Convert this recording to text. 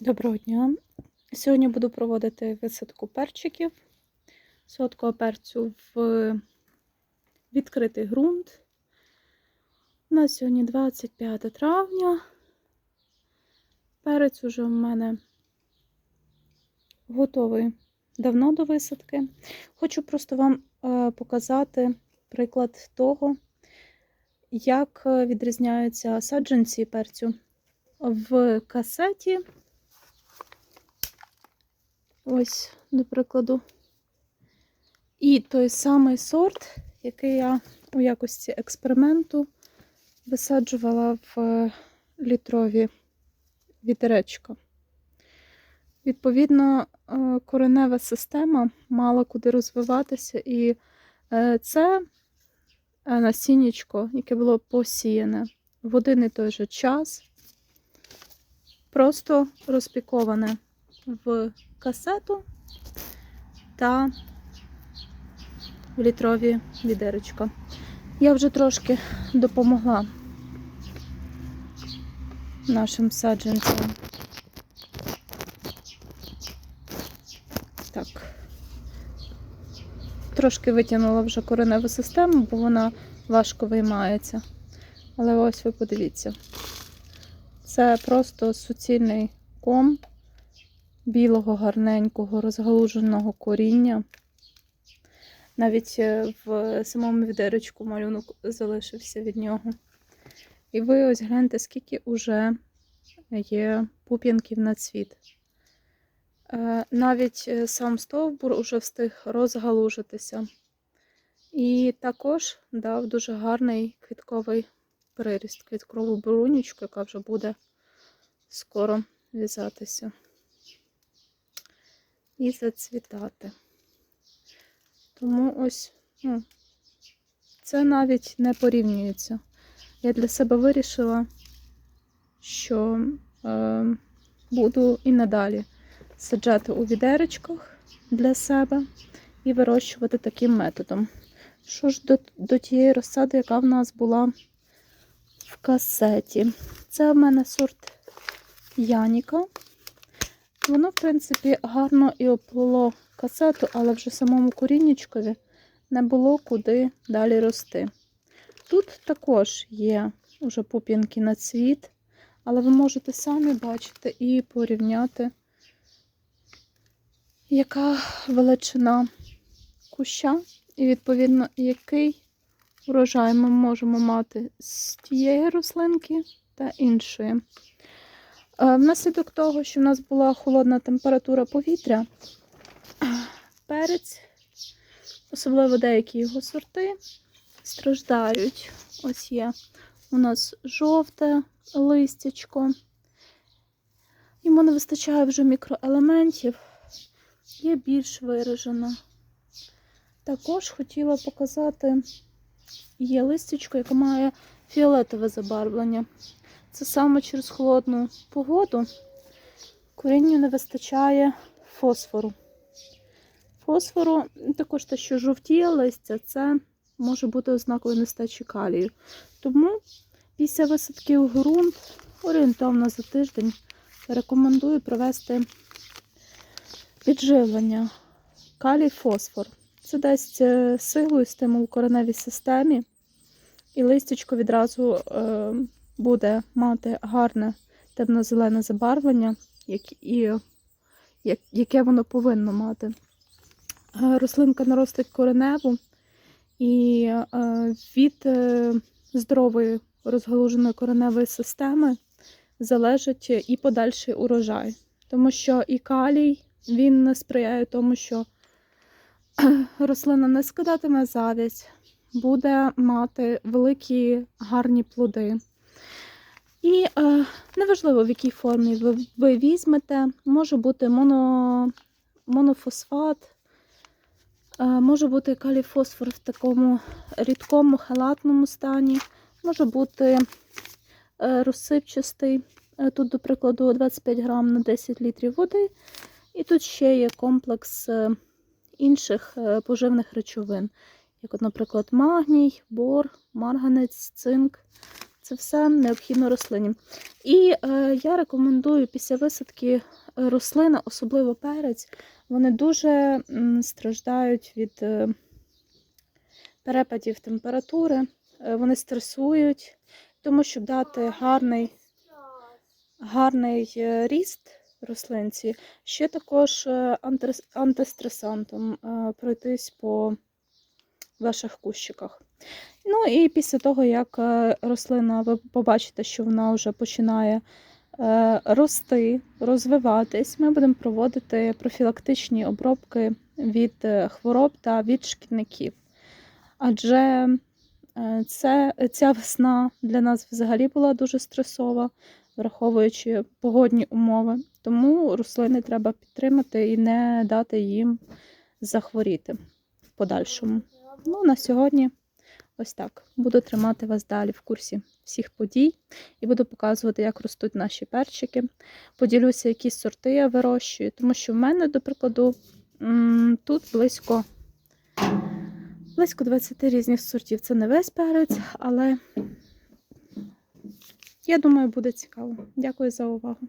Доброго дня! Сьогодні буду проводити висадку перчиків, солодкого перцю в відкритий ґрунт. У нас сьогодні 25 травня. Перець уже в мене готовий давно до висадки. Хочу просто вам е, показати приклад того, як відрізняються саджанці перцю в касеті. Ось, до прикладу. І той самий сорт, який я у якості експерименту висаджувала в літрові вітеречка. Відповідно, е, коренева система мала куди розвиватися, і е, це е, насіннячко, яке було посіяне в один і той же час, просто розпіковане в касету та літрові відеречка. Я вже трошки допомогла нашим саджанцям. Так. Трошки витягнула вже кореневу систему, бо вона важко виймається. Але ось ви подивіться. Це просто суцільний ком білого, гарненького, розгалуженого коріння. Навіть е, в самому відеречку малюнок залишився від нього. І ви ось гляньте, скільки вже є пуп'янків на цвіт. Е, Навіть е, сам стовбур уже встиг розгалужитися. І також дав дуже гарний квітковий приріст, квіткову брунючку, яка вже буде скоро в'язатися і зацвітати. Тому ось ну, це навіть не порівнюється. Я для себе вирішила, що е, буду і надалі саджати у відеречках для себе і вирощувати таким методом. Що ж до, до тієї розсади, яка в нас була в касеті? Це в мене сорт Яніка. Воно, в принципі, гарно і оплило касету, але вже самому коріннячкові не було куди далі рости. Тут також є вже пуп'янки на цвіт, але ви можете самі бачити і порівняти, яка величина куща, і, відповідно, який урожай ми можемо мати з тієї рослинки та іншої. Е, Внаслідок того, що в нас була холодна температура повітря, перець, особливо деякі його сорти, страждають. Ось є у нас жовте листячко. Йому не вистачає вже мікроелементів, є більш виражена. Також хотіла показати, є листячко, яке має фіолетове забарвлення. Це саме через холодну погоду корінню не вистачає фосфору. Фосфору, також те, що жовтіє листя, це може бути ознакою нестачі калію. Тому після висадки в ґрунт орієнтовно за тиждень рекомендую провести підживлення калій-фосфор. Це дасть е, силу і стимул кореневій системі, і листячко відразу е, буде мати гарне темно-зелене забарвлення, як і, як, яке воно повинно мати. Е, Рослинка наростить кореневу і е, від е, здорової розгалуженої кореневої системи залежить і подальший урожай. Тому що і калій він сприяє тому, що рослина не скидатиме завість, буде мати великі гарні плоди. І е, неважливо, в якій формі ви, ви візьмете, може бути моно, монофосфат, е, може бути каліфосфор в такому рідкому халатному стані, може бути е, розсипчастий. Е, Тут, до прикладу, 25 грам на 10 літрів води. І тут ще є комплекс е, інших е, поживних речовин, як, от, наприклад, магній, бор, марганець, цинк. Це все необхідно рослині. І е, я рекомендую після висадки е, рослини, особливо перець, вони дуже страждають від е, перепадів температури, е, вони стресують, тому щоб дати гарний, гарний ріст рослинці, ще також антистресантом пройтись по ваших кущиках. Ну і після того, як е, рослина, ви побачите, що вона вже починає е, рости, розвиватись, ми будемо проводити профілактичні обробки від е, хвороб та від шкідників. Адже це, ця весна для нас взагалі була дуже стресова, враховуючи погодні умови. Тому рослини треба підтримати і не дати їм захворіти в подальшому. Ну, на сьогодні ось так. Буду тримати вас далі в курсі всіх подій і буду показувати, як ростуть наші перчики. Поділюся, які сорти я вирощую, тому що в мене, до прикладу, тут близько, близько 20 різних сортів. Це не весь перець, але я думаю, буде цікаво. Дякую за увагу.